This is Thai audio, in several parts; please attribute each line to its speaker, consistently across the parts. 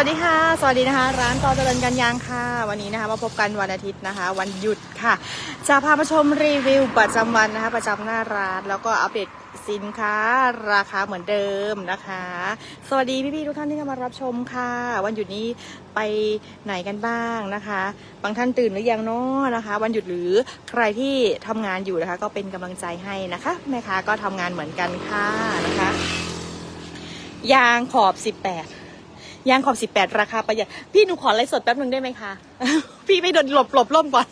Speaker 1: วัสดีค่ะ สวัสดีนะคะ ร้านต่อเจริญกันยางค่ะ วันนี้นะคะมาพบกันวันอาทิตย์นะคะ วันหยุดค่ะ จะพามาชมรีวิวประจำวันนะคะ ประจำหน้าร้านแล้วก็อัปเดตสินค้าราคาเหมือนเดิมนะคะ สวัสดีพี่ๆทุกท่านที่เข้ามารับชมค่ะ วันหยุดนี้ไปไหนกันบ้างนะคะ บางท่านตื่นหรือยังเนาะนะคะ วันหยุดหรือใครที่ทำงานอยู่นะคะ ก็เป็นกำลังใจให้นะคะแม่ค้าก็ทำงานเหมือนกันค่ะนะคะ ยางขอบ 18 ยางขอบ 18 ราคาประหยัด พี่หนูขอไลฟ์สดแป๊บหนึ่งได้ไหมคะ พี่ไม่โดนหลบหลบล่มก่อน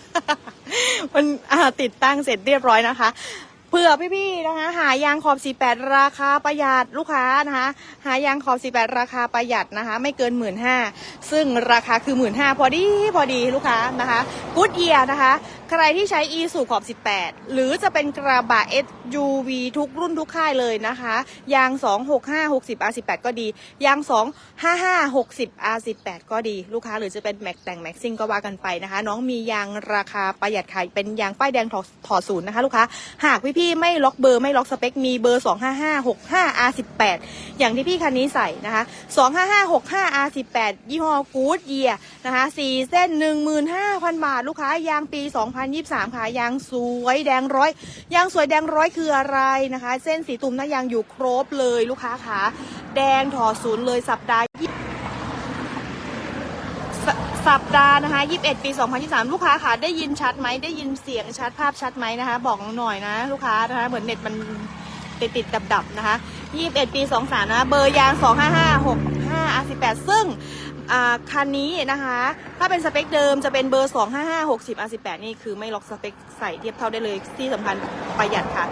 Speaker 1: มันอ่าติดตั้งเสร็จเรียบร้อยนะคะเผื่อพี่ๆนะคะหายางขอบ 48 ราคาประหยัดลูกค้านะคะหายางขอบ 48 ราคาประหยัดนะคะ ไม่เกิน 1 5ื่นซึ่งราคาคือ 1 5ื่นพอดีพอดีลูกค้านะคะกูดเอียนะคะใครที่ใช้ e สูขอบ 18 หรือจะเป็นกระบะ SUV ทุกรุ่นทุกค่ายเลยนะคะ ยาง 265 60 R18 ก็ดี ยาง 255 60 R18 ก็ดี ลูกค้าหรือจะเป็นแม็กแต่งแม็กซิ่งก็ว่ากันไปนะคะ น้องมียางราคาประหยัดขายเป็นยางป้ายแดงถอดถอดศูนย์นะคะ ลูกค้า หากพี่ๆไม่ล็อกเบอร์ไม่ล็อกสเปค มีเบอร์ 255 65 R18 อย่างที่พี่คันนี้ใส่นะคะ 255 65 R18 ยี่ห้อกูดเยียนะคะ4เส้น 15,000 บาท ลูกค้ายางปี2023 ค่ะยางสวยแดงร้อยยางสวยแดงร้อยคืออะไรนะคะ เส้นสีตุ่มหน้ายางอยู่ครบเลยลูกค้าค่ะแดงถอดศูนย์เลยสัปดาห์สัปดาห์นะคะ 21 ปี 2023 ลูกค้าค่ะ ได้ยินชัดไหม ได้ยินเสียงชัด ภาพชัดไหมนะคะ บอกหน่อยนะ ลูกค้านะคะ เหมือนเน็ตมันติดติดดับดับนะคะ 21 ปี 23 นะ เบอร์ยาง 255 65 R18 ซึ่ง คันนี้นะคะ ถ้าเป็นสเปคเดิมจะเป็นเบอร์ 255 60 R18 นี่คือไม่ล็อกสเปคใส่เทียบเท่าได้เลย ที่สำคัญประหยัดค่ะ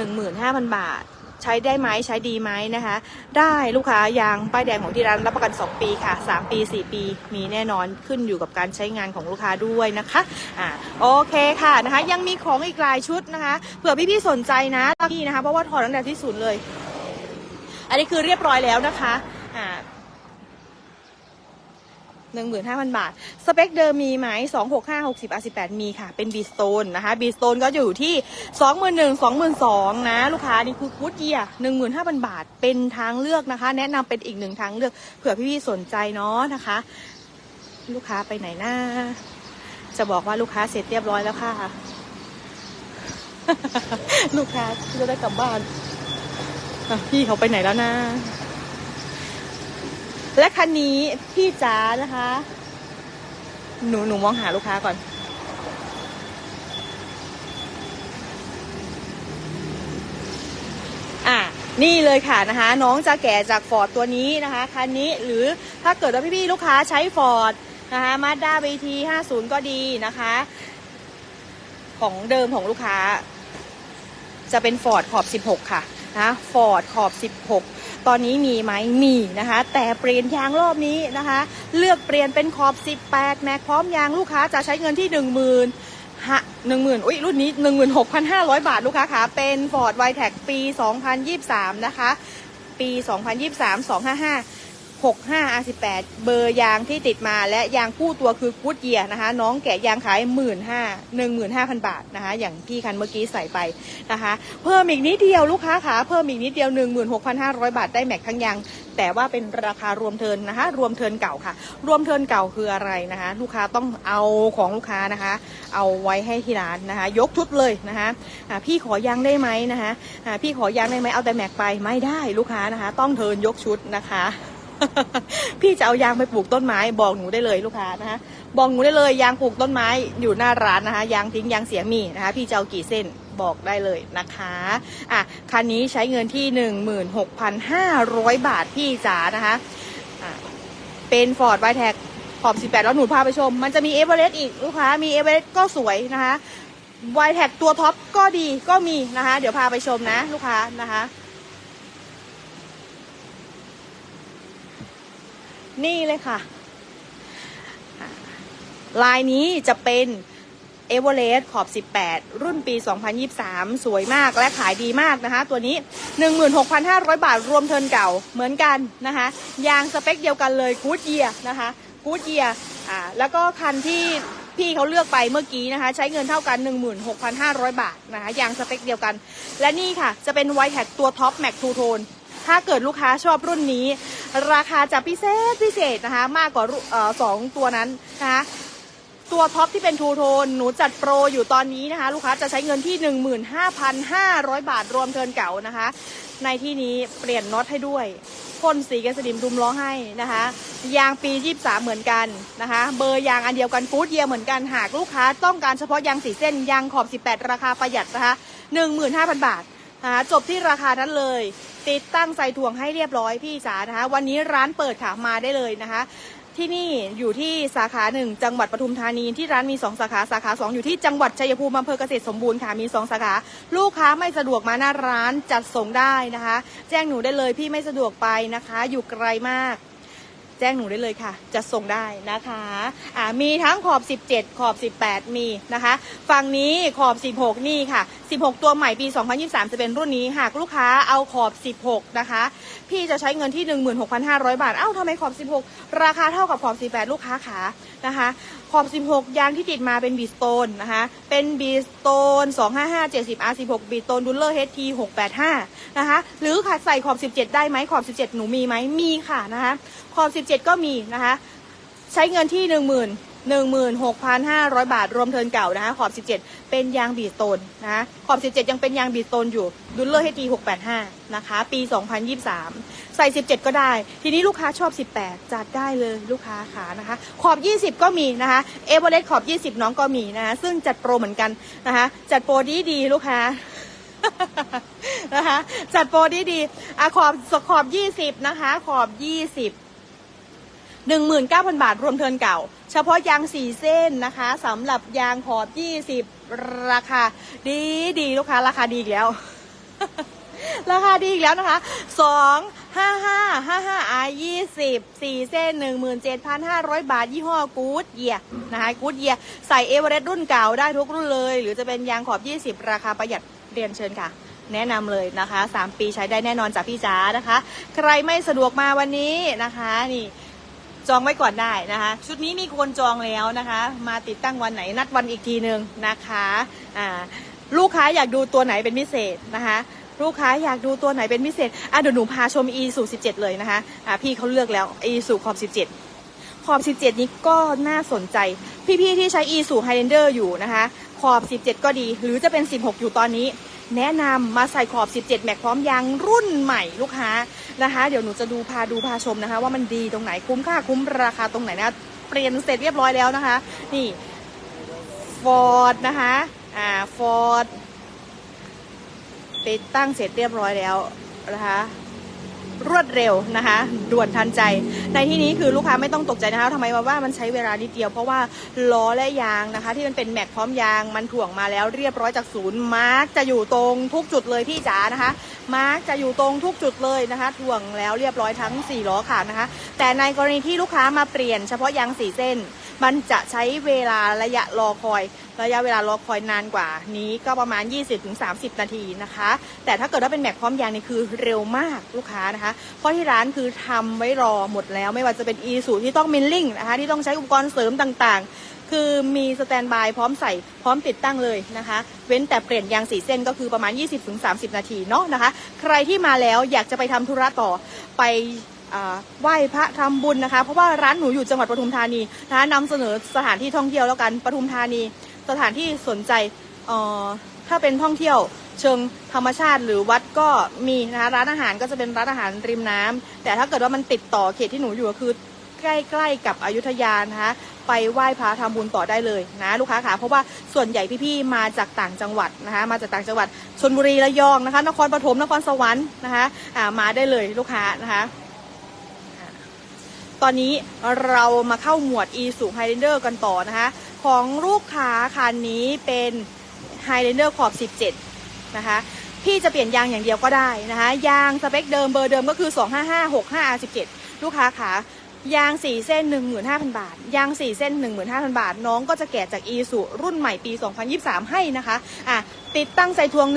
Speaker 1: 15,000 บาท ใช้ได้ไหมใช้ดีไหมนะคะ ได้ลูกค้ายางป้ายแดงของที่ร้านรับประกัน 2 ปีค่ะ 3 ปี 4 ปี มีแน่นอนขึ้นอยู่กับการใช้งานของลูกค้าด้วยนะคะอ่าโอเคค่ะนะคะ ยังมีของอีกหลายชุดนะคะเผื่อพี่ๆสนใจนะพี่นะคะเพราะว่าถอดตั้งแต่ที่ศูนย์เลย อันนี้คือเรียบร้อยแล้วนะคะอ่า หนึ่งหมื่นห้าพันบาท สเปคเดิมมีไหมสองหกห้าหกสิบอาสิบแปดมีค่ะ เป็นบีสโตนนะคะบีสโตนก็อยู่ที่สองหมื่นหนึ่งสองหมื่นสองนะ ลูกค้า นี่คือกูดเกียหนึ่งหมื่นห้าพันบาท เป็นทางเลือกนะคะ แนะนำเป็นอีกหนึ่งทางเลือก เผื่อพี่ๆสนใจเนาะนะคะ ลูกค้าไปไหนหน้า จะบอกว่าลูกค้าเสร็จเรียบร้อยแล้วค่ะ ลูกค้าจะได้กลับบ้านอะพี่เขาไปไหนแล้วนะ และคันนี้พี่จ๋านะคะ หนูหนูมองหาลูกค้าก่อน อะนี่เลยค่ะนะคะ น้องจะแก่จากฟอร์ดตัวนี้นะคะคันนี้หรือถ้าเกิดว่าพี่ๆลูกค้าใช้ฟอร์ดนะคะมาด้าบีทีห้าศูนย์ก็ดีนะคะ ของเดิมของลูกค้า จะเป็นฟอร์ดขอบ 16 ค่ะนะฟอร์ดขอบ 16 ตอนนี้มีไหมมีนะคะ แต่เปลี่ยนยางรอบนี้นะคะ เลือกเปลี่ยนเป็นขอบ 18 แม็กพร้อมยางลูกค้าจะใช้เงินที่ 1 0 0 0 0ฮะหนึ่งหมื่นอุ้ยรุ่นนี้หนึ่งหมื่นหกพันห้าร้อยบาทลูกค้าคะเป็น Ford w i t e c ปี2023นะคะ ปี2023 255 65 R18 เบอร์ยางที่ติดมาและยางคู่ตัวคือกูดเยียนะคะ น้องแกะยางขาย 1 5 0 0 0 15,000 บาทนะคะ อย่างพี่คันเมื่อกี้ใส่ไปนะคะ เพิ่มอีกนิดเดียวลูกค้าขาเพิ่มอีกนิดเดียว 16,500 บาทได้แม็กทั้งยาง แต่ว่าเป็นราคารวมเทินนะคะ รวมเทินเก่าค่ะ รวมเทินเก่าคืออะไรนะคะ ลูกค้าต้องเอาของลูกค้านะคะ เอาไว้ให้ที่ร้านนะคะ ยกชุดเลยนะคะอ่าพี่ขอยางได้ไหมนะคะอ่าพี่ขอยางได้ไหมเอาแต่แม็กไปไม่ได้ลูกค้านะคะ ต้องเทินยกชุดนะคะ พี่จะเอายางไปปลูกต้นไม้บอกหนูได้เลยลูกค้านะคะบอกหนูได้เลยยางปลูกต้นไม้อยู่หน้าร้านนะคะยางทิ้งยางเสียมีนะคะ พี่จะเอากี่เส้นบอกได้เลยนะคะอะคันนี้ใช้เงินที่หนึ่งหมื่นหกพันห้าร้อยบาทพี่จ๋านะคะอะเป็นฟอร์ดไวแท็กขอบ 18 แล้วหนูพาไปชม มันจะมีเอเวอเรสต์อีกลูกค้า มีเอเวอเรสต์ก็สวยนะคะไวแท็กตัวท็อปก็ดีก็มีนะคะ เดี๋ยวพาไปชมนะลูกค้านะคะ นี่เลยค่ะ ลายนี้จะเป็นเอเวอเรสต์ขอบ 18 รุ่นปี 2023 สวยมากและขายดีมากนะคะ ตัวนี้ 16,500 บาทรวมเทินเก่าเหมือนกันนะคะ ยางสเปคเดียวกันเลยกูดเยียนะคะกูดเยียอ่าแล้วก็คันที่พี่เขาเลือกไปเมื่อกี้นะคะ ใช้เงินเท่ากัน 16,500 บาทนะคะยางสเปคเดียวกัน และนี่ค่ะ จะเป็นไวแท็กตัวท็อปแม็กทูโทนถ้าเกิดลูกค้าชอบรุ่นนี้ ราคาจะพิเศษพิเศษนะคะ มากกว่าสองตัวนั้นนะคะตัวท็อปที่เป็นทูโทนหนูจัดโปรอยู่ตอนนี้นะคะ ลูกค้าจะใช้เงินที่ 15,500 บาทรวมเทินเก่านะคะ ในที่นี้เปลี่ยนน็อตให้ด้วยพ่นสีแกสดิมรุมล้อให้นะคะ ยางปี 23 เหมือนกันนะคะ เบอร์ยางอันเดียวกันฟูดเยียเหมือนกันหากลูกค้าต้องการเฉพาะยางสีเส้นยางขอบ 18 ราคาประหยัดนะคะ 15,000 บาท นะคะจบที่ราคานั้นเลย ติดตั้งใส่ถ่วงให้เรียบร้อยพี่จ๋านะคะ วันนี้ร้านเปิดค่ะมาได้เลยนะคะ ที่นี่อยู่ที่สาขาหนึ่งจังหวัดปทุมธานีที่ร้านมี 2 สาขาสาขา2อยู่ที่จังหวัดชัยภูมิอำเภอเกษตรสมบูรณ์ค่ะมี 2 สาขา ลูกค้าไม่สะดวกมาหน้าร้านจัดส่งได้นะคะ แจ้งหนูได้เลยพี่ไม่สะดวกไปนะคะ อยู่ไกลมาก แจ้งหนูได้เลยค่ะ จะส่งได้นะคะอ่ามีทั้งขอบ 17 ขอบ 18 มีนะคะฝั่งนี้ขอบ 16 นี่ค่ะ 16 ตัวใหม่ปี 2023 จะเป็นรุ่นนี้หากลูกค้าเอาขอบ 16 นะคะ พี่จะใช้เงินที่ 16,500 บาท เอ้าทำไมขอบ 16 ราคาเท่ากับขอบ 18 ลูกค้าขา นะคะขอบ 16 ยางที่ติดมาเป็นบีสโตนนะคะ เป็นบีสโตน255 70 R16 บีสโตนดูลเลอร์ HT 685 นะคะ หรือค่ะใส่ขอบ 17 ได้ไหมขอบ 17 หนูมีไหมมีค่ะนะคะ ขอบ 17 ก็มีนะคะ ใช้เงินที่ 1 0 0 0 0 16,500 บาท รวมเทินเก่านะคะขอบ 17 เป็นยางบีโตนนะขอบ 17 ยังเป็นยางบีโตนอยู่ดูลเลอร์ HT 685 นะคะ ปี 2023 ใส่ 17 ก็ได้ ทีนี้ลูกค้าชอบ 18 จัดได้เลยลูกค้าขานะคะ ขอบ 20 ก็มีนะคะเอเวอเรสต์ขอบ 20 น้องก็มีนะคะซึ่งจัดโปรเหมือนกันนะคะจัดโปรดีดีลูกค้านะคะจัดโปรดีดีอะขอบขอบ 20 นะคะ ขอบ 20 19,000 บาทรวมเทินเก่า เฉพาะยาง 4 เส้นนะคะสำหรับยางขอบ 20 ราคา ดีดีลูกค้าราคาดีอีกแล้ว ราคาดีอีกแล้วนะคะ 2 5 5 5 5 R 20 4 เส้น 17,500 บาท ยี่ห้อกู๊ดเยียนะคะกู๊ดเยียใส่เอเวอเรสต์รุ่นเก่าได้ทุกรุ่นเลย หรือจะเป็นยางขอบ 20 ราคาประหยัดเรียนเชิญค่ะแนะนำเลยนะคะ 3 ปีใช้ได้แน่นอนจากพี่จ๋านะคะ ใครไม่สะดวกมาวันนี้นะคะ นี่ จองไว้ก่อนได้นะคะ ชุดนี้มีคนจองแล้วนะคะ มาติดตั้งวันไหนนัดวันอีกทีหนึ่งนะคะอ่าลูกค้าอยากดูตัวไหนเป็นพิเศษนะคะ ลูกค้าอยากดูตัวไหนเป็นพิเศษอะเดี๋ยวหนูพาชม e สู17 เลยนะคะอ่าพี่เขาเลือกแล้ว e สูขอบ17 ขอบ 17 นี้ก็น่าสนใจ พี่ๆที่ใช้ e สู Highlander อยู่นะคะ ขอบ 17 ก็ดี หรือจะเป็น 16 อยู่ตอนนี้ แนะนำมาใส่ขอบ 17 แม็กพร้อมยางรุ่นใหม่ลูกค้านะคะ เดี๋ยวหนูจะดูพาดูพาชมนะคะ ว่ามันดีตรงไหนคุ้มค่าคุ้มราคาตรงไหนนะเปลี่ยนเสร็จเรียบร้อยแล้วนะคะ นี่ฟอร์ดนะคะอ่าฟอร์ดติดตั้งเสร็จเรียบร้อยแล้วนะคะ รวดเร็วนะคะ ด่วนทันใจ ในที่นี้คือลูกค้าไม่ต้องตกใจนะคะทำไมมาว่ามันใช้เวลานิดเดียว เพราะว่าล้อและยางนะคะ ที่มันเป็นแม็กพร้อมยางมันถ่วงมาแล้วเรียบร้อยจากศูนย์มาร์กจะอยู่ตรงทุกจุดเลยพี่จ๋านะคะมาร์กจะอยู่ตรงทุกจุดเลยนะคะถ่วงแล้วเรียบร้อยทั้ง4ล้อขานะคะ แต่ในกรณีที่ลูกค้ามาเปลี่ยนเฉพาะยางสี่เส้น มันจะใช้เวลาระยะรอคอย ระยะเวลารอคอยนานกว่านี้ก็ประมาณ 20-30 นาทีนะคะ แต่ถ้าเกิดว่าเป็นแม็กพร้อมยางนี่คือเร็วมากลูกค้านะคะ เพราะที่ร้านคือทำไว้รอหมดแล้วไม่ว่าจะเป็นอีสูที่ต้องมิลลิ่งนะคะที่ต้องใช้อุปกรณ์เสริมต่างๆ คือมีสแตนบายพร้อมใส่พร้อมติดตั้งเลยนะคะ เว้นแต่เปลี่ยนยางสีเส้นก็คือประมาณ 20-30 นาทีเนาะนะคะ ใครที่มาแล้วอยากจะไปทำธุระต่อไปไหว้พระทำบุญนะคะ เพราะว่าร้านหนูอยู่จังหวัดปทุมธานีนะคะนำเสนอสถานที่ท่องเที่ยวแล้วกันปทุมธานี สถานที่สนใจเอ่อถ้าเป็นท่องเที่ยวเชิงธรรมชาติหรือวัดก็มีนะคะร้านอาหารก็จะเป็นร้านอาหารริมน้ำแต่ถ้าเกิดว่ามันติดต่อเขตที่หนูอยู่ก็คือใกล้ๆกับอยุธยานะคะไปไหว้พระทำบุญต่อได้เลยนะลูกค้าค่ะเพราะว่าส่วนใหญ่พี่ๆมาจากต่างจังหวัดนะคะมาจากต่างจังหวัดชลบุรีระยองนะคะนครปฐมนครสวรรค์นะคะอ่ามาได้เลยลูกค้านะคะตอนนี้เรามาเข้าหมวด e s u Highlander กันต่อนะคะ ของลูกค้าคันนี้เป็น Highlander ขอบ 17 นะคะ พี่จะเปลี่ยนยางอย่างเดียวก็ได้นะคะ ยางสเปคเดิมเบอร์เดิมก็คือ 25565 R17 ลูกค้าขายาง 4 เส้น 15,000 บาท ยาง 4 เส้น 15,000 บาท น้องก็จะแกะจาก e s u รุ่นใหม่ปี 2023 ให้นะคะ อะ ติดตั้งใส่ทวง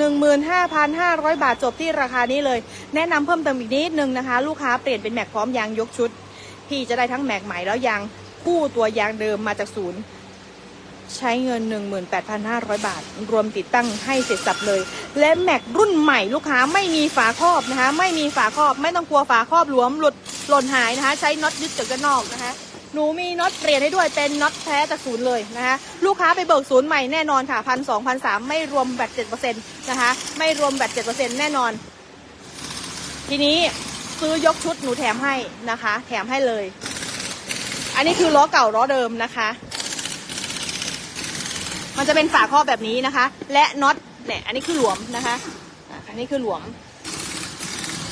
Speaker 1: 15,500 บาทจบที่ราคานี้เลย แนะนำเพิ่มเติมอีกนิดนึงนะคะ ลูกค้าเปลี่ยนเป็นแม็กพร้อมยางยกชุด พี่จะได้ทั้งแม็กใหม่แล้วยางคู่ตัวยางเดิมมาจากศูนย์ ใช้เงิน 18,500 บาท รวมติดตั้งให้เสร็จสับเลย และแม็กรุ่นใหม่ลูกค้าไม่มีฝาครอบนะคะ ไม่มีฝาครอบไม่ต้องกลัวฝาครอบหลวมหลุดหล่นหายนะคะ ใช้น็อตยึดจากด้านนอกนะคะหนูมีน็อตเปลี่ยนให้ด้วยเป็นน็อตแท้จากศูนย์เลยนะคะลูกค้าไปเบิกศูนย์ใหม่แน่นอนค่ะพันสองพันสามไม่รวมแบตเจ็ดเปอร์เซ็นต์นะคะ ไม่รวมแบตเจ็ดเปอร์เซ็นต์แน่นอน ทีนี้ซื้อยกชุดหนูแถมให้นะคะ แถมให้เลย อันนี้คือล้อเก่าล้อเดิมนะคะ มันจะเป็นฝาครอบแบบนี้นะคะ และน็อตเนี่ยอันนี้คือหลวมนะคะอะอันนี้คือหลวม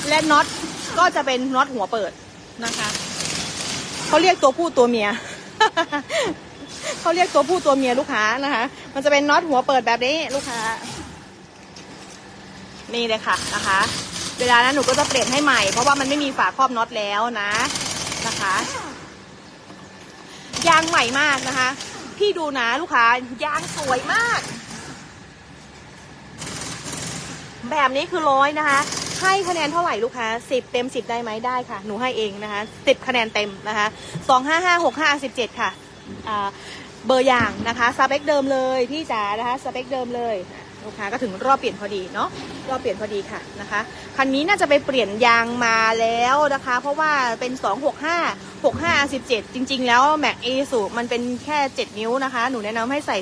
Speaker 1: และน็อตก็จะเป็นน็อตหัวเปิดนะคะเขาเรียกตัวผู้ตัวเมียเขาเรียกตัวผู้ตัวเมียลูกค้านะคะ มันจะเป็นน็อตหัวเปิดแบบนี้ลูกค้า นี่เลยค่ะนะคะ เวลานั้นหนูก็จะเปลี่ยนให้ใหม่ เพราะว่ามันไม่มีฝาครอบน็อตแล้วนะนะคะ ยางใหม่มากนะคะ พี่ดูนะลูกค้ายางสวยมาก แบบนี้คือร้อยนะคะ ให้คะแนนเท่าไหร่ลูกค้าสิบเต็มสิบได้ไหมได้ค่ะ หนูให้เองนะคะสิบคะแนนเต็มนะคะสองห้าห้าหกห้าสิบเจ็ดค่ะเบอร์อย่างนะคะสเปคเดิมเลยพี่จ๋านะคะสเปคเดิมเลย ลูกค้าก็ถึงรอบเปลี่ยนพอดีเนาะรอบเปลี่ยนพอดีค่ะนะคะคันนี้น่าจะไปเปลี่ยนยางมาแล้วนะคะ เพราะว่าเป็น 265 65 17 จริง ๆ แล้วแม็กเอสูมันเป็นแค่ 7 นิ้วนะคะ หนูแนะนำให้ใส่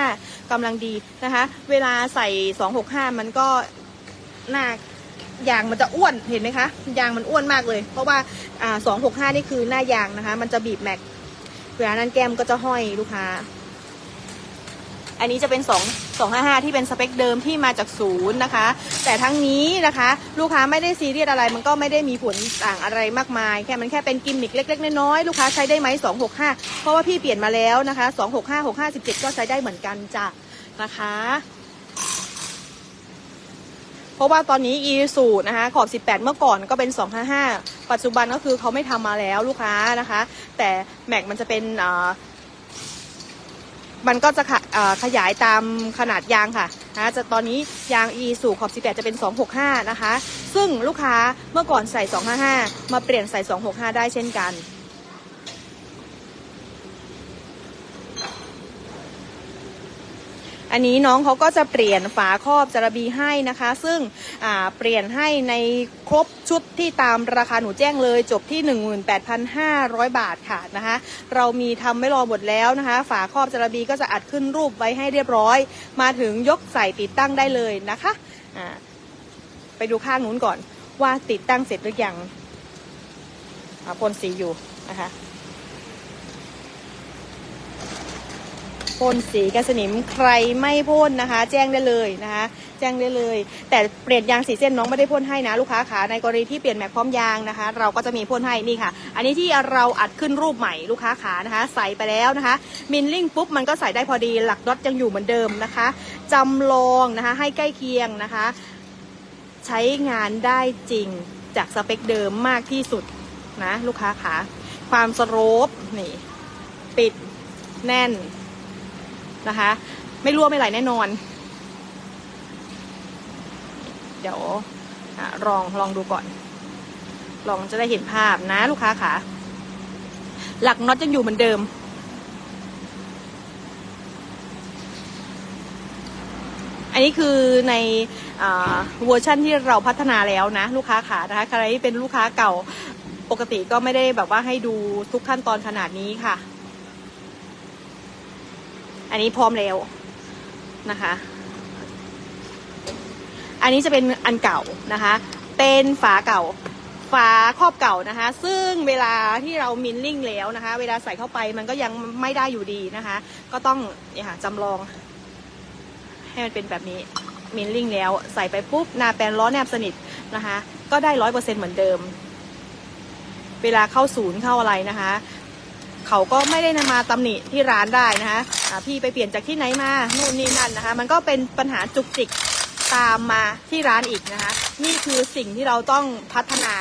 Speaker 1: 255กำลังดีนะคะ เวลาใส่ 265 มันก็หน้ายางมันจะอ้วนเห็นไหมคะ ยางมันอ้วนมากเลย เพราะว่าอ่า265 นี่คือหน้ายางนะคะ มันจะบีบแม็กเวลานั้นแก้มก็จะห้อยลูกค้า อันนี้จะเป็น 2 255 ที่เป็นสเปคเดิมที่มาจากศูนย์นะคะ แต่ทั้งนี้นะคะ ลูกค้าไม่ได้ซีเรียสอะไร มันก็ไม่ได้มีผลต่างอะไรมากมาย แค่มันแค่เป็นกิมมิคเล็ก ๆ น้อยๆ ลูกค้าใช้ได้ไหม265 เพราะว่าพี่เปลี่ยนมาแล้วนะคะ 265 657 ก็ใช้ได้เหมือนกันจ้ะนะคะ เพราะว่าตอนนี้ e สูนะคะ ขอบ 18 เมื่อก่อนก็เป็น 255 ปัจจุบันก็คือเขาไม่ทำมาแล้วลูกค้านะคะ แต่แม็กมันจะเป็นอ่า มันก็จะขะขยายตามขนาดยางค่ะนะจะตอนนี้ยาง e สู่ขอบ 18 จะเป็น 265 นะคะ ซึ่งลูกค้าเมื่อก่อนใส่ 255 มาเปลี่ยนใส่ 265 ได้เช่นกัน อันนี้น้องเขาก็จะเปลี่ยนฝาครอบจระบีให้นะคะ ซึ่งเปลี่ยนให้ในครบชุดที่ตามราคาหนูแจ้งเลยจบที่ 18,500 บาทค่ะนะคะ เรามีทำไม่รอหมดแล้วนะคะ ฝาครอบจระบีก็จะอัดขึ้นรูปไว้ให้เรียบร้อย มาถึงยกใส่ติดตั้งได้เลยนะคะไปดูข้างนู้นก่อนว่าติดตั้งเสร็จหรือยังอ่าพ่นสีอยู่นะคะ พ่นสีกันสนิมใครไม่พ่นนะคะ แจ้งได้เลยนะคะ แจ้งได้เลย แต่เปลี่ยนยางสีเส้นน้องไม่ได้พ่นให้นะลูกค้าขาในกรณีที่เปลี่ยนแม็กพร้อมยางนะคะ เราก็จะมีพ่นให้นี่ค่ะ อันนี้ที่เราอัดขึ้นรูปใหม่ลูกค้าขานะคะ ใส่ไปแล้วนะคะ มินลิ่งปุ๊บมันก็ใส่ได้พอดีหลักน็อตยังอยู่เหมือนเดิมนะคะจำลองนะคะให้ใกล้เคียงนะคะ ใช้งานได้จริงจากสเปคเดิมมากที่สุดนะลูกค้าขาความสโลปนี่ ปิดแน่น นะคะ ไม่รั่วไม่ไหลแน่นอน เดี๋ยวอลองลองดูก่อน ลองจะได้เห็นภาพนะลูกค้าค่ะ หลักน็อตยังอยู่เหมือนเดิมอันนี้คือในอเวอร์ชั่นที่เราพัฒนาแล้วนะ ลูกค้าขานะคะใครที่เป็นลูกค้าเก่าปกติก็ไม่ได้แบบว่าให้ดูทุกขั้นตอนขนาดนี้ค่ะ อันนี้พร้อมแล้วนะคะ อันนี้จะเป็นอันเก่านะคะ เป็นฝาเก่า ฝาครอบเก่านะคะ ซึ่งเวลาที่เรามินลิ่งแล้วนะคะ เวลาใส่เข้าไปมันก็ยังไม่ได้อยู่ดีนะคะ ก็ต้องเนี่ยค่ะจำลอง ให้มันเป็นแบบนี้มินลิ่งแล้วใส่ไปปุ๊บหนาแปลนล้อแนบสนิทนะคะ ก็ได้ร้อยเปอร์เซ็นเหมือนเดิม เวลาเข้าศูนย์เข้าอะไรนะคะ เขาก็ไม่ได้มาตำหนิที่ร้านได้นะคะอ่าพี่ไปเปลี่ยนจากที่ไหนมานู่นนี่นั่นนะคะ มันก็เป็นปัญหาจุกจิกตามมาที่ร้านอีกนะคะ นี่คือสิ่งที่เราต้องพัฒนา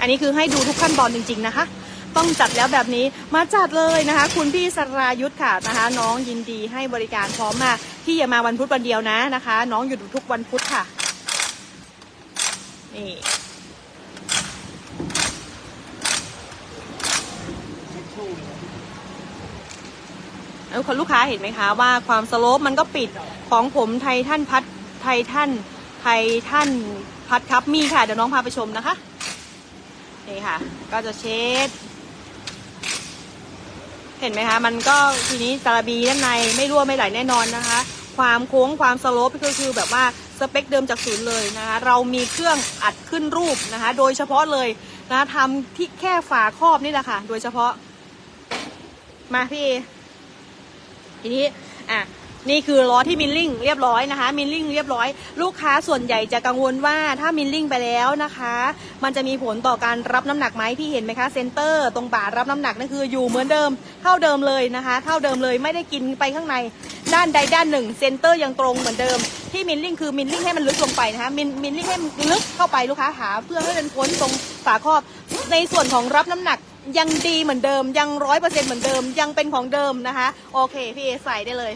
Speaker 1: อันนี้คือให้ดูทุกขั้นตอนจริง ๆ นะคะ ต้องจัดแล้วแบบนี้มาจัดเลยนะคะ คุณพี่สรายุทธ์ค่ะนะคะ น้องยินดีให้บริการพร้อมมาพี่อย่ามาวันพุธวันเดียวนะนะคะ น้องหยุดทุกวันพุธค่ะนี่แล้วคนลูกค้าเห็นไหมคะว่าความสโลปมันก็ปิดของผมไททันพัดไททันไททันพัดครับมีค่ะ เดี๋ยวน้องพาไปชมนะคะ นี่ค่ะ ก็จะเช็ด เห็นไหมคะ มันก็ทีนี้จาระบีด้านในไม่รั่วไม่ไหลแน่นอนนะคะ ความโค้งความสโลปก็คือแบบว่าสเปคเดิมจากศูนย์เลยนะคะ เรามีเครื่องอัดขึ้นรูปนะคะ โดยเฉพาะเลยนะะทำที่แค่ฝาครอบนี่แหละค่ะ โดยเฉพาะ มาพี่ทีนี้อะ นี่คือล้อที่มิลลิ่งเรียบร้อยนะคะ มิลลิ่งเรียบร้อย ลูกค้าส่วนใหญ่จะกังวลว่าถ้ามิลลิ่งไปแล้วนะคะ มันจะมีผลต่อการรับน้ำหนักไหมพี่เห็นไหมคะเซนเตอร์ตรงบ่ารับน้ำหนักนั่นคืออยู่เหมือนเดิมเท่าเดิมเลยนะคะ เท่าเดิมเลยไม่ได้กินไปข้างใน ด้านใดด้านหนึ่งเซนเตอร์ยังตรงเหมือนเดิมที่มิลลิ่งคือมิลลิ่งให้มันลึกลงไปนะคะมิลมิลลิ่งให้มันลึกเข้าไปลูกค้าหาเพื่อให้มันพ้นตรงฝาครอบ ในส่วนของรับน้ำหนักยังดีเหมือนเดิมยังร้อยเปอร์เซ็นต์เหมือนเดิมยังเป็นของเดิมนะคะ โอเคพี่เอใส่ได้เลย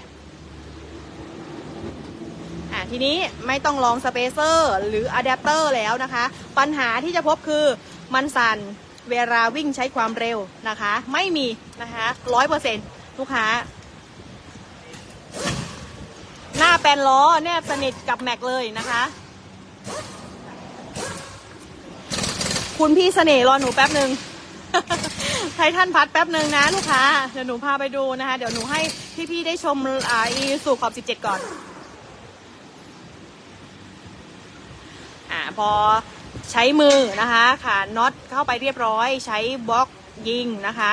Speaker 1: ทีนี้ไม่ต้องลองสเปเซอร์หรืออะแดปเตอร์แล้วนะคะ ปัญหาที่จะพบคือมันสั่นเวลาวิ่งใช้ความเร็วนะคะ ไม่มีนะคะร้อยเปอร์เซ็นลูกค้า หน้าแปนล้อแนบสนิทกับแม็กเลยนะคะ คุณพี่เสน่ห์รอหนูแป๊บหนึ่งไททันพัดแป๊บหนึ่งนะลูกค้า เดี๋ยวหนูพาไปดูนะคะ เดี๋ยวหนูให้พี่ๆได้ชมอ่าอีสู่ขอบ 17 ก่อน อ่า พอใช้มือนะคะขาน็อตเข้าไปเรียบร้อย ใช้บล็อกยิงนะคะ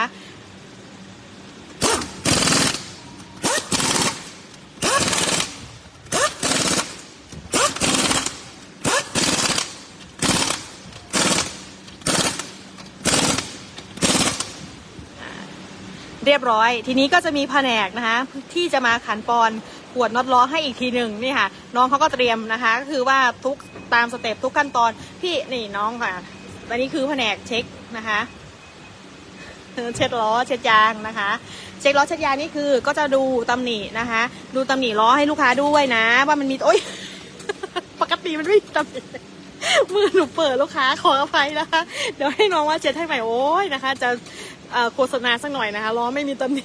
Speaker 1: เรียบร้อย ทีนี้ก็จะมีแผนกนะคะ ที่จะมาขันปอนขวดน็อตล้อให้อีกทีหนึ่งนี่ค่ะ น้องเขาก็เตรียมนะคะ ก็คือว่าทุก ตามสเต็ปทุกขั้นตอนพี่นี่น้องค่ะอันนี้คือแผนกเช็คนะคะเช็ดล้อเช็ดยางนะคะ เช็คล้อเช็ดยางนี่คือก็จะดูตำหนินะคะ ดูตำหนิล้อให้ลูกค้าด้วยนะ ว่ามันมีโอ๊ยปกติมันไม่มีตำหนิมือหนูเปิดลูกค้าขออภัยนะคะเดี๋ยวให้น้องว่าเช็ดให้ใหม่โอ้ยนะคะ จะโฆษณาสักหน่อยนะคะล้อไม่มีตำหนิ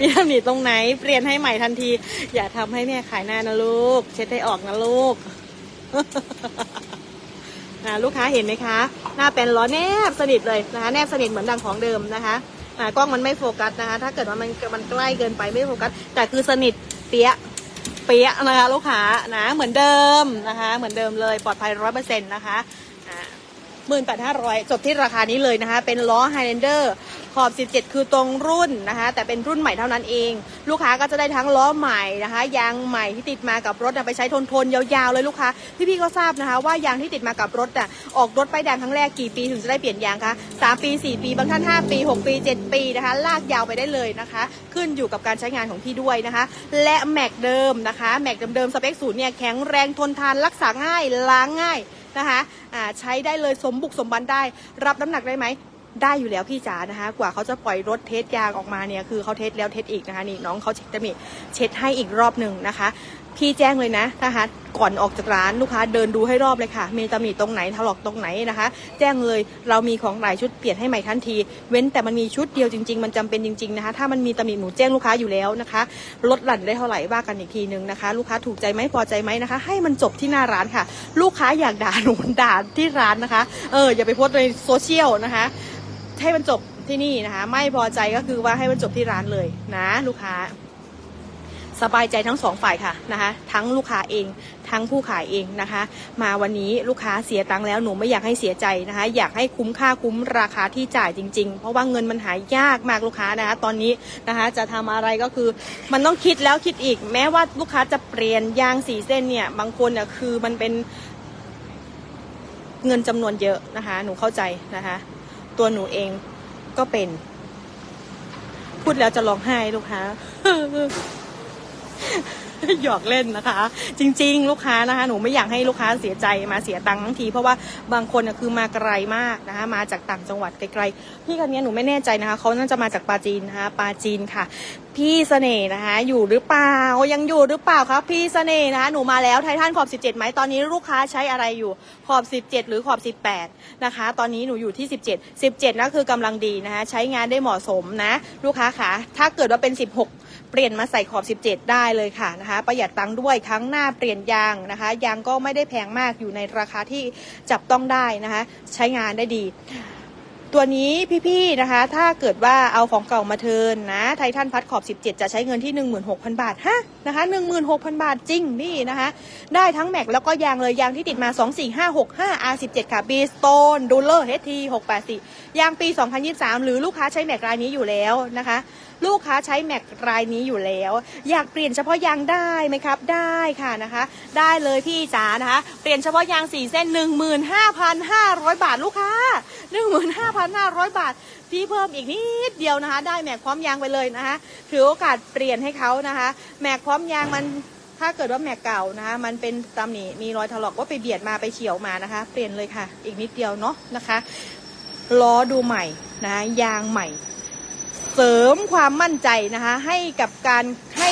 Speaker 1: มีตำหนิตรงไหนเปลี่ยนให้ใหม่ทันที อย่าทำให้แม่ขายหน้านะลูก เช็ดให้ออกนะลูกอ่าลูกค้าเห็นไหมคะ หน้าเป็นล้อแนบสนิทเลยนะคะ แนบสนิทเหมือนดังของเดิมนะคะกล้องมันไม่โฟกัสนะคะ ถ้าเกิดว่ามันมันใกล้เกินไปไม่โฟกัส แต่คือสนิทเปี้ยเปี้ยนะคะลูกค้านะเหมือนเดิมนะคะ เหมือนเดิมเลยปลอดภัยร้อยเปอร์เซ็นต์นะคะ อ่าหมื่นแปดห้าร้อยจบที่ราคานี้เลยนะคะ เป็นล้อ Highlander ขอบ 17 คือตรงรุ่นนะคะ แต่เป็นรุ่นใหม่เท่านั้นเอง ลูกค้าก็จะได้ทั้งล้อใหม่นะคะ ยางใหม่ที่ติดมากับรถไปใช้ทนทนยาวๆเลยลูกค้า พี่ๆก็ทราบนะคะ ว่ายางที่ติดมากับรถอะออกรถไปายแดงครั้งแรกกี่ปีถึงจะได้เปลี่ยนยางคะ 3 ปี 4 ปี บางท่าน 5 ปี 6 ปี 7 ปีนะคะ ลากยาวไปได้เลยนะคะ ขึ้นอยู่กับการใช้งานของพี่ด้วยนะคะ และแม็กเดิมนะคะ แม็กเดิมๆสเปคศูนย์เนี่ยแข็งแรงทนทานรักษาง่ายล้างง่าย นะคะะใช้ได้เลยสมบุกสมบันได้ รับน้ำหนักได้ไหมได้อยู่แล้วพี่จ๋านะคะ กว่าเขาจะปล่อยรถเทสยางออกมาเนี่ยคือเขาเทสแล้วเทสอีกนะคะนี่น้องเขาเช็คจะมีเช็ดให้อีกรอบหนึ่งนะคะ พี่แจ้งเลยนะนะคะก่อนออกจากร้านลูกค้าเดินดูให้รอบเลยค่ะ มีตำหนิตรงไหนถลอกตรงไหนนะคะ แจ้งเลยเรามีของหลายชุดเปลี่ยนให้ใหม่ทันที เว้นแต่มันมีชุดเดียวจริง ๆ มันจำเป็นจริงๆนะคะ ถ้ามันมีตำหนิหนูแจ้งลูกค้าอยู่แล้วนะคะลดหลั่นได้เท่าไหร่ว่ากันอีกทีนึงนะคะ ลูกค้าถูกใจไหมพอใจไหมนะคะ ให้มันจบที่หน้าร้านค่ะ ลูกค้าอยากด่าหนูด่าที่ร้านนะคะ เอออย่าไปโพสในโซเชียลนะคะ ให้มันจบที่นี่นะคะ ไม่พอใจก็คือว่าให้มันจบที่ร้านเลยนะ ลูกค้า สบายใจทั้งสองฝ่ายค่ะนะคะ ทั้งลูกค้าเอง ทั้งผู้ขายเองนะคะ มาวันนี้ลูกค้าเสียตังค์แล้วหนูไม่อยากให้เสียใจนะคะ อยากให้คุ้มค่าคุ้มราคาที่จ่ายจริง ๆ เพราะว่าเงินมันหายยากมากลูกค้านะคะ ตอนนี้นะคะ จะทำอะไรก็คือ มันต้องคิดแล้วคิดอีก แม้ว่าลูกค้าจะเปลี่ยนยางสีเส้นเนี่ย บางคนเนี่ยคือมันเป็นเงินจำนวนเยอะนะคะ หนูเข้าใจนะคะ ตัวหนูเองก็เป็น พูดแล้วจะร้องไห้ลูกค้า หยอกเล่นนะคะ จริง ๆ ลูกค้านะคะ หนูไม่อยากให้ลูกค้าเสียใจมาเสียตังค์ทั้งที เพราะว่าบางคนน่ะคือมาไกลมากนะคะ มาจากต่างจังหวัดไกลๆพี่คนนี้หนูไม่แน่ใจนะคะเขาน่าจะมาจากปาจีนนะคะปาจีนค่ะ พี่เสน่ห์นะคะ อยู่หรือเปล่ายังอยู่หรือเปล่าครับพี่เสน่ห์นะคะหนูมาแล้วไททันขอบ 17ไหมตอนนี้ลูกค้าใช้อะไรอยู่ขอบ 17 หรือขอบ 18 นะคะ ตอนนี้หนูอยู่ที่ 17 17นั่นคือกำลังดีนะคะ ใช้งานได้เหมาะสมนะ ลูกค้าคะถ้าเกิดว่าเป็น 16 เปลี่ยนมาใส่ขอบ 17 ได้เลยค่ะนะคะ ประหยัดตังค์ด้วยทั้งหน้าเปลี่ยนยางนะคะ ยางก็ไม่ได้แพงมากอยู่ในราคาที่จับต้องได้นะคะ ใช้งานได้ดี ตัวนี้พี่ๆนะคะ ถ้าเกิดว่าเอาของเก่ามาเทินนะไททันพัดขอบ 17 จะใช้เงินที่ 16,000 บาทฮะนะคะ16,000 บาทจริงนี่นะคะ ได้ทั้งแม็กแล้วก็ยางเลยยางที่ติดมา 24565 R17 ค่ะ b s t o n e d u l e r HT 684 ยางปี 2023 หรือลูกค้าใช้แม็กรายนี้อยู่แล้วนะคะ ลูกค้าใช้แม็กรายนี้อยู่แล้ว อยากเปลี่ยนเฉพาะยางได้ไหมครับ ได้ค่ะนะคะ ได้เลยพี่จ๋านะคะ เปลี่ยนเฉพาะยาง4เส้น 15,500 บาทลูกค้า 15,500 บาทพี่เพิ่มอีกนิดเดียวนะคะ ได้แม็กพร้อมยางไปเลยนะคะถือโอกาสเปลี่ยนให้เขานะคะแม็กพร้อมยางมันถ้าเกิดว่าแม็กเก่านะคะมันเป็นตำหนิมีรอยถลอกว่าไปเบียดมาไปเฉียวมานะคะ เปลี่ยนเลยค่ะ อีกนิดเดียวเนาะนะคะล้อดูใหม่นะคะยางใหม่ เสริมความมั่นใจนะคะให้กับการให้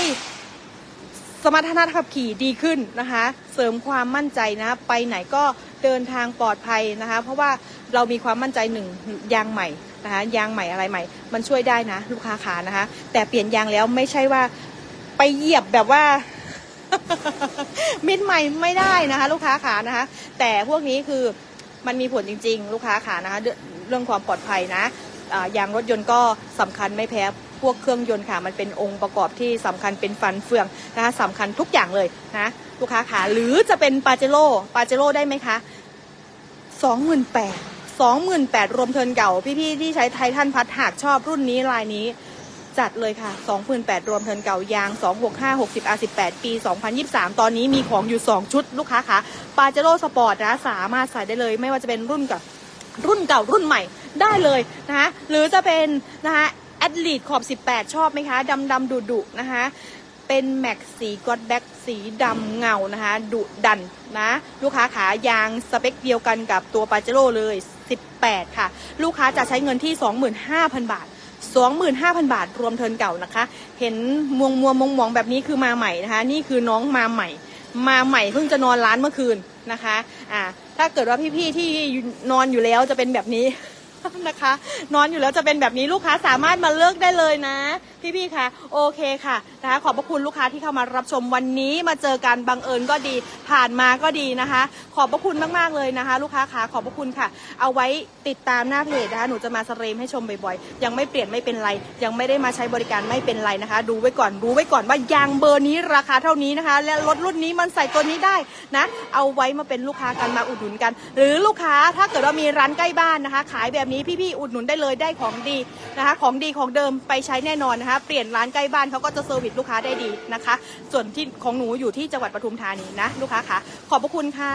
Speaker 1: สมรรถนะขับขี่ดีขึ้นนะคะ เสริมความมั่นใจนะะไปไหนก็เดินทางปลอดภัยนะคะ เพราะว่าเรามีความมั่นใจหนึ่งยางใหม่นะคะยางใหม่อะไรใหม่ มันช่วยได้นะ ลูกค้าขานะคะ แต่เปลี่ยนยางแล้วไม่ใช่ว่าไปเหยียบแบบว่ามิดใหม่ไม่ได้นะคะ ลูกค้าขานะคะ แต่พวกนี้คือมันมีผลจริง ๆ ลูกค้าขานะคะ เรื่องความปลอดภัยนะ ยางรถยนต์ก็สำคัญไม่แพ้พวกเครื่องยนต์ค่ะ มันเป็นองค์ประกอบที่สำคัญเป็นฟันเฟืองนะคะสำคัญทุกอย่างเลยนะลูกค้าขาหรือจะเป็นปาเจโร่ปาเจโร่ได้ไหมคะสองหมื่นแปดสองหมื่นแปดรวมเทินเก่า พี่ๆที่ใช้ไททันพัดหากชอบรุ่นนี้ลายนี้จัดเลยค่ะ 28,000 รวมเทินเก่ายาง 265 60 R18 ปี 2023 ตอนนี้มีของอยู่ 2 ชุดลูกค้าคะปาเจโร่สปอร์ตนะ สามารถใส่ได้เลย ไม่ว่าจะเป็นรุ่นกับรุ่นเก่ารุ่นใหม่ ได้เลยนะคะหรือจะเป็นนะคะแอดลีดขอบ 18 ชอบไหมคะดำดำดุดุนะคะเป็นแม็กสีก็อดแบ็กสีดำเงานะคะดุดันนะลูกค้าขายางสเปคเดียวกันกับตัวปาเจโร่เลย 18 ค่ะ ลูกค้าจะใช้เงินที่ 25,000 บาท 25,000 บาทรวมเทิร์นเก่านะคะ เห็นมวงมัวมงมองแบบนี้คือมาใหม่นะคะ นี่คือน้องมาใหม่ มาใหม่เพิ่งจะนอนร้านเมื่อคืนนะคะอ่าถ้าเกิดว่าพี่ๆที่นอนอยู่แล้วจะเป็นแบบนี้ นะคะ นอนอยู่แล้วจะเป็นแบบนี้ลูกค้าสามารถมาเลือกได้เลยนะ พี่ๆค่ะโอเคค่ะนะคะขอบพระคุณลูกค้าที่เข้ามารับชมวันนี้มาเจอกันบังเอิญก็ดี ผ่านมาก็ดีนะคะ ขอบพระคุณมากๆเลยนะคะ ลูกค้าคะขอบพระคุณค่ะ เอาไว้ติดตามหน้าเพจนะคะหนูจะมาสเตรมให้ชมบ่อยๆ ยังไม่เปลี่ยนไม่เป็นไร ยังไม่ได้มาใช้บริการไม่เป็นไรนะคะ ดูไว้ก่อนรู้ไว้ก่อนว่ายางเบอร์นี้ราคาเท่านี้นะคะ และรถรุ่นนี้มันใส่ตัวนี้ได้นะ เอาไว้มาเป็นลูกค้ากันมาอุดหนุนกัน หรือลูกค้าถ้าเกิดว่ามีร้านใกล้บ้านนะคะ ขายแบบนี้พี่ๆอุดหนุนได้เลยได้ของดีนะคะ ของดีของเดิมไปใช้แน่นอนนะคะเปลี่ยนร้านใกล้บ้านเขาก็จะเซอร์วิสลูกค้าได้ดีนะคะ ส่วนที่ของหนูอยู่ที่จังหวัดปทุมธานีนะลูกค้าคะขอบพระคุณค่ะ